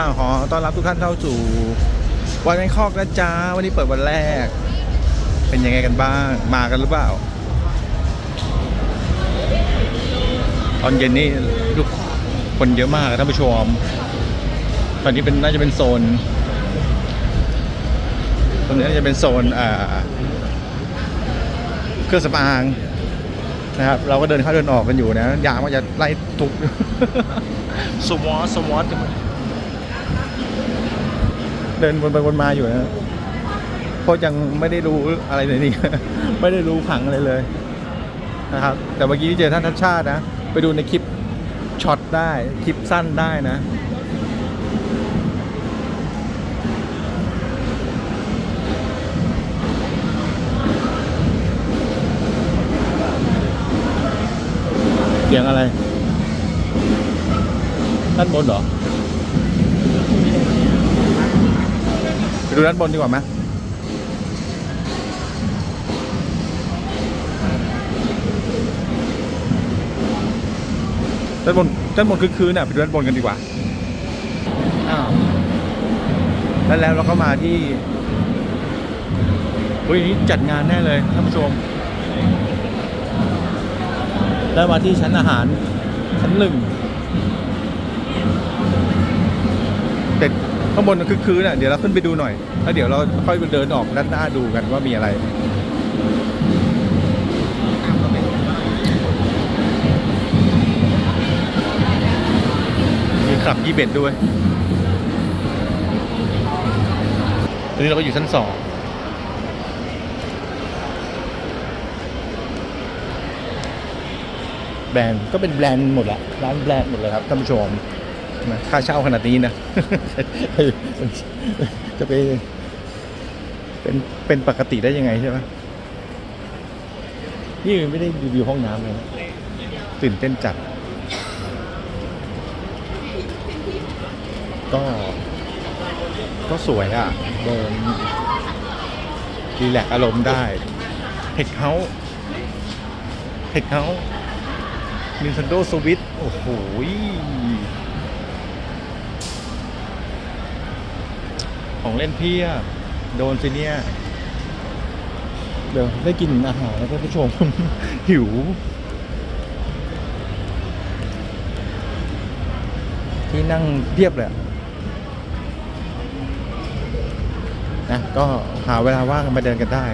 อ้าวขอต้อนรับทุกท่านเข้าสู่วันแบงคอกนะจ๊ะวันนี้เปิดวันแรก เป็นยังไงกันบ้าง มากันหรือเปล่า ตอนเย็นนี่ลูกคนเยอะมากท่านผู้ชม ตอนนี้เป็นน่าจะเป็นโซนตรงนี้น่าจะเป็นโซนอ่าเครื่องสำอางนะครับเราก็เดินเข้าเดินออกกันอยู่นะยามก็จะไล่ทุกสวอตสวอต เดินวนไปวนมาอยู่นะเพราะยังไม่ได้รู้อะไรเลยนี่ ไม่ได้รู้ผังอะไรเลยนะครับ แต่เมื่อกี้เจอท่านทัชชาตินะ ไปดูในคลิปช็อตได้ คลิปสั้นได้นะ เสียงอะไร ด้านบนเหรอ ไป ดูด้านบนดีกว่าไหมด้านบนด้านบนคือคืนน่ะไปดูด้านบนกันดีกว่าอ้าวแล้วแล้วเราก็มาที่เฮ้ยนี้จัดงานแน่เลยท่านผู้ชมได้มาที่ชั้นอาหารชั้นหนึ่ง ข้างบนคือคืนอะเดี๋ยวเราขึ้นไปดูหน่อยแล้วเดี๋ยวเราค่อยเดินออกด้านหน้าดูกันว่ามีอะไรมีคลับยี่เบ็ดด้วยตอนนี้เราก็อยู่ชั้นสองแบรนด์ก็เป็นแบรนด์หมดละร้านแบรนด์หมดเลยครับท่านผู้ชม นะค่าเช่าขนาดนี้นะ จะไปเป็นเป็นปกติได้ยังไงใช่ไหมนี่ไม่ได้รีวิวห้องน้ำเลยนะตื่นเต้นจัด ก็ก็สวยอะเดินรีแลกซ์อารมณ์ได้ เทคเฮาส์เทคเฮาส์ Nintendo Switch โอ้โหย ของเล่นเพียบโดนสิเนี่ยเดี๋ยวได้กินอาหารแล้วท่านผู้ชม หิว ที่นั่งเรียบเลยนะก็หาเวลาว่างมาเดินกันได้